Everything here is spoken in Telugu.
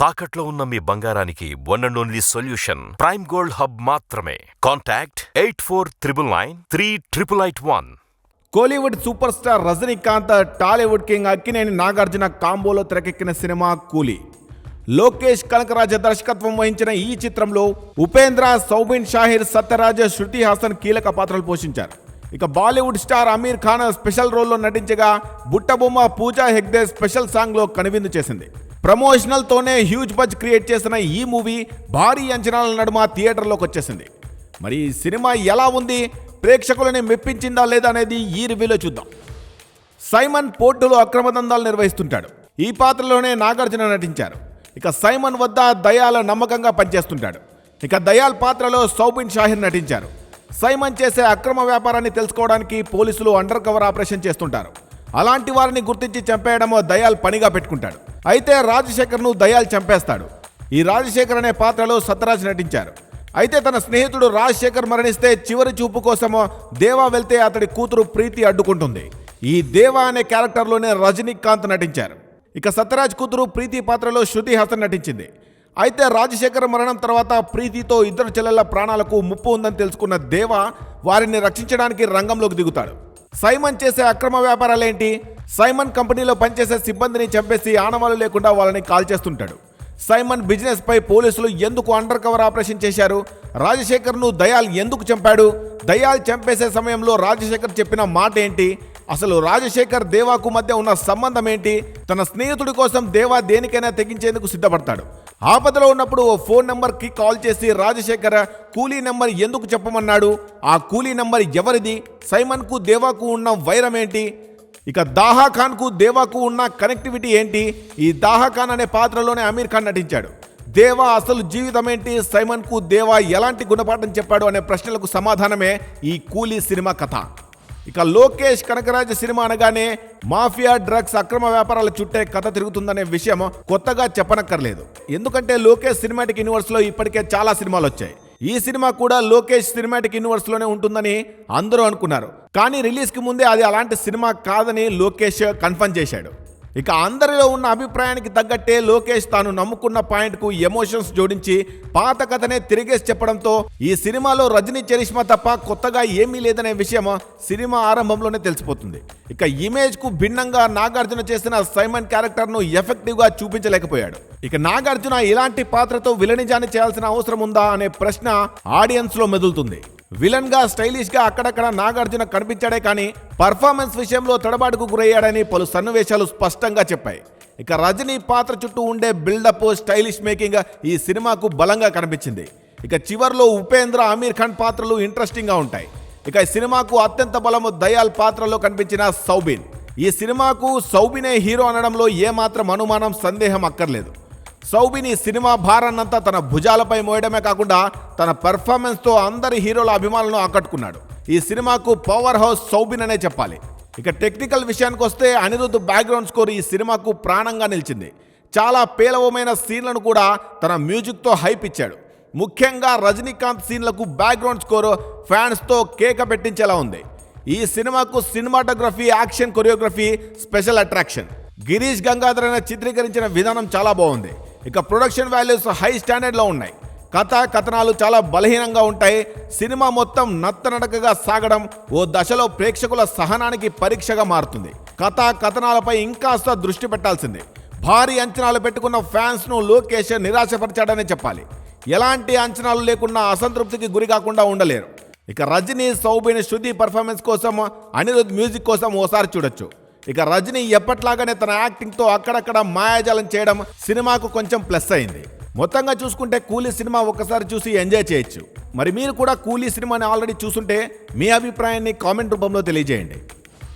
తాకట్లో ఉన్న మీ బంగారానికి one and only solution Prime Gold Hub మాత్రమే. Contact eight four triple nine three triple eight one Kollywood super star Rajinikanth Tollywood king Akkineni Nagarjuna కాంబోలో తెరకెక్కిన సినిమా కూలీ. లోకేష్ కనకరాజ దర్శకత్వం వహించిన ఈ చిత్రంలో ఉపేంద్ర సౌబిన్ షాహిర్ సత్యరాజ్ శృతి హాసన్ కీలక పాత్రలు పోషించారు. ఇక Bollywood star Aamir Khan special రోల్లో నటించగా బుట్టబొమ్మ పూజా హెగ్డే స్పెషల్ సాంగ్లో కనువిందు చేసింది. ప్రమోషనల్తోనే హ్యూజ్ బజ్ క్రియేట్ చేసిన ఈ మూవీ భారీ అంచనాల నడుమ థియేటర్లోకి వచ్చేసింది. మరి ఈ సినిమా ఎలా ఉంది? ప్రేక్షకులని మెప్పించిందా లేదా అనేది ఈ రివ్యూలో చూద్దాం. సైమన్ పోర్టులో అక్రమ దందాలు నిర్వహిస్తుంటాడు. ఈ పాత్రలోనే నాగార్జున నటించారు. ఇక సైమన్ వద్ద దయాల నమ్మకంగా పనిచేస్తుంటాడు. ఇక దయాల్ పాత్రలో సౌబిన్ షాహిర్ నటించారు. సైమన్ చేసే అక్రమ వ్యాపారాన్ని తెలుసుకోవడానికి పోలీసులు అండర్ కవర్ ఆపరేషన్ చేస్తుంటారు. అలాంటి వారిని గుర్తించి చంపేయడమో దయాల్ పనిగా పెట్టుకుంటాడు. అయితే రాజశేఖర్ను దయాల్ చంపేస్తాడు. ఈ రాజశేఖర్ అనే పాత్రలో సత్యరాజ్ నటించారు. అయితే తన స్నేహితుడు రాజశేఖర్ మరణిస్తే చివరి చూపు కోసమో దేవా వెళ్తే అతడి కూతురు ప్రీతి అడ్డుకుంటుంది. ఈ దేవా అనే క్యారెక్టర్లోనే రజనీకాంత్ నటించారు. ఇక సత్యరాజ్ కూతురు ప్రీతి పాత్రలో శృతి హాసన్ నటించింది. అయితే రాజశేఖర్ మరణం తర్వాత ప్రీతితో ఇద్దరు చెల్లెళ్ళ ప్రాణాలకు ముప్పు ఉందని తెలుసుకున్న దేవా వారిని రక్షించడానికి రంగంలోకి దిగుతాడు. సైమన్ చేసే అక్రమ వ్యాపారాలేంటి? సైమన్ కంపెనీలో పనిచేసే సిబ్బందిని చంపేసి ఆనవాలు లేకుండా వాళ్ళని కాల్ చేస్తుంటాడు. సైమన్ బిజినెస్ పై పోలీసులు ఎందుకు అండర్ కవర్ ఆపరేషన్ చేశారు? రాజశేఖర్ను దయాల్ ఎందుకు చంపాడు? దయాల్ చంపేసే సమయంలో రాజశేఖర్ చెప్పిన మాట ఏంటి? అసలు రాజశేఖర్ దేవాకు మధ్య ఉన్న సంబంధం ఏంటి? తన స్నేహితుడి కోసం దేవా దేనికైనా తెగించేందుకు సిద్ధపడతాడు. ఆపదలో ఉన్నప్పుడు ఓ ఫోన్ నెంబర్కి కాల్ చేసి రాజశేఖర్ కూలీ నెంబర్ ఎందుకు చెప్పమన్నాడు? ఆ కూలీ నెంబర్ ఎవరిది? సైమన్కు దేవాకు ఉన్న వైరం ఏంటి? ఇక దాహా ఖాన్కు దేవాకు ఉన్న కనెక్టివిటీ ఏంటి? ఈ దాహా ఖాన్ అనే పాత్రలోనే అమీర్ ఖాన్ నటించాడు. దేవా అసలు జీవితం ఏంటి? సైమన్కు దేవా ఎలాంటి గుణపాఠం చెప్పాడు అనే ప్రశ్నలకు సమాధానమే ఈ కూలీ సినిమా కథ. ఇక లోకేష్ కనకరాజు సినిమా అనగానే మాఫియా డ్రగ్స్ అక్రమ వ్యాపారాల చుట్టే కథ తిరుగుతుందనే విషయం కొత్తగా చెప్పనక్కర్లేదు. ఎందుకంటే లోకేష్ సినిమాటిక్ యూనివర్స్లో ఇప్పటికే చాలా సినిమాలు వచ్చాయి. ఈ సినిమా కూడా లోకేష్ సినిమాటిక్ యూనివర్స్లోనే ఉంటుందని అందరూ అనుకున్నారు. కానీ రిలీజ్కి ముందే అది అలాంటి సినిమా కాదని లోకేష్ కన్ఫర్మ్ చేశాడు. ఇక అందరిలో ఉన్న అభిప్రాయానికి తగ్గట్టే లోకేష్ తాను నమ్ముకున్న పాయింట్కు ఎమోషన్స్ జోడించి పాత కథనే తిరిగేసి చెప్పడంతో ఈ సినిమాలో రజనీ చరిష్మా తప్ప కొత్తగా ఏమీ లేదనే విషయం సినిమా ఆరంభంలోనే తెలిసిపోతుంది. ఇక ఇమేజ్కు భిన్నంగా నాగార్జున చేసిన సైమన్ క్యారెక్టర్ను ఎఫెక్టివ్గా చూపించలేకపోయాడు. ఇక నాగార్జున ఇలాంటి పాత్రతో విలనిజాన్ని చేయాల్సిన అవసరం ఉందా అనే ప్రశ్న ఆడియన్స్లో మెదులుతుంది. విలన్గా స్టైలిష్గా అక్కడక్కడ నాగార్జున కనిపించాడే కానీ పర్ఫార్మెన్స్ విషయంలో తడబాటుకు గురయ్యాడని పలు సన్నివేశాలు స్పష్టంగా చెప్పాయి. ఇక రజనీ పాత్ర చుట్టూ ఉండే బిల్డప్ స్టైలిష్ మేకింగ్ ఈ సినిమాకు బలంగా కనిపించింది. ఇక చివర్లో ఉపేంద్ర ఆమీర్ ఖాన్ పాత్రలు ఇంట్రెస్టింగ్గా ఉంటాయి. ఇక సినిమాకు అత్యంత బలము దయాల్ పాత్రలో కనిపించిన సౌబిన్. ఈ సినిమాకు సౌబినే హీరో అనడంలో ఏమాత్రం అనుమానం సందేహం అక్కర్లేదు. సౌబిన్ ఈ సినిమా భారాన్నంతా తన భుజాలపై మోయడమే కాకుండా తన పెర్ఫార్మెన్స్తో అందరి హీరోల అభిమానులను ఆకట్టుకున్నాడు. ఈ సినిమాకు పవర్ హౌస్ సౌబిన్ అనే చెప్పాలి. ఇక టెక్నికల్ విషయానికి వస్తే అనిరుద్ధ్ బ్యాక్గ్రౌండ్ స్కోర్ ఈ సినిమాకు ప్రాణంగా నిలిచింది. చాలా పేలవమైన సీన్లను కూడా తన మ్యూజిక్తో హైప్ ఇచ్చాడు. ముఖ్యంగా రజనీకాంత్ సీన్లకు బ్యాక్గ్రౌండ్ స్కోర్ ఫ్యాన్స్తో కేక పెట్టించేలా ఉంది. ఈ సినిమాకు cinematography action choreography special attraction Girish Gangadhar అనే చిత్రీకరించిన విధానం చాలా బాగుంది. ఇక ప్రొడక్షన్ వాల్యూస్ హై స్టాండర్డ్లో ఉన్నాయి. కథ కథనాలు చాలా బలహీనంగా ఉంటాయి. సినిమా మొత్తం నత్తనడకగా సాగడం ఓ దశలో ప్రేక్షకుల సహనానికి పరీక్షగా మారుతుంది. కథ కథనాలపై ఇంకాస్త దృష్టి పెట్టాల్సిందే. భారీ అంచనాలు పెట్టుకున్న ఫ్యాన్స్ను లోకేష్ నిరాశపరిచాడనే చెప్పాలి. ఎలాంటి అంచనాలు లేకుండా అసంతృప్తికి గురి కాకుండా ఉండలేరు. ఇక రజనీ సౌబిన్ శృతి పర్ఫార్మెన్స్ కోసం అనిరుద్ మ్యూజిక్ కోసం ఓసారి చూడొచ్చు. ఇక రజనీ ఎప్పట్లాగానే తన యాక్టింగ్తో అక్కడక్కడ మాయాజాలం చేయడం సినిమాకు కొంచెం ప్లస్ అయింది. మొత్తంగా చూసుకుంటే కూలీ సినిమా ఒక్కసారి చూసి ఎంజాయ్ చేయొచ్చు. మరి మీరు కూడా కూలీ సినిమాని ఆల్రెడీ చూసుంటే మీ అభిప్రాయాన్ని కామెంట్ రూపంలో తెలియజేయండి.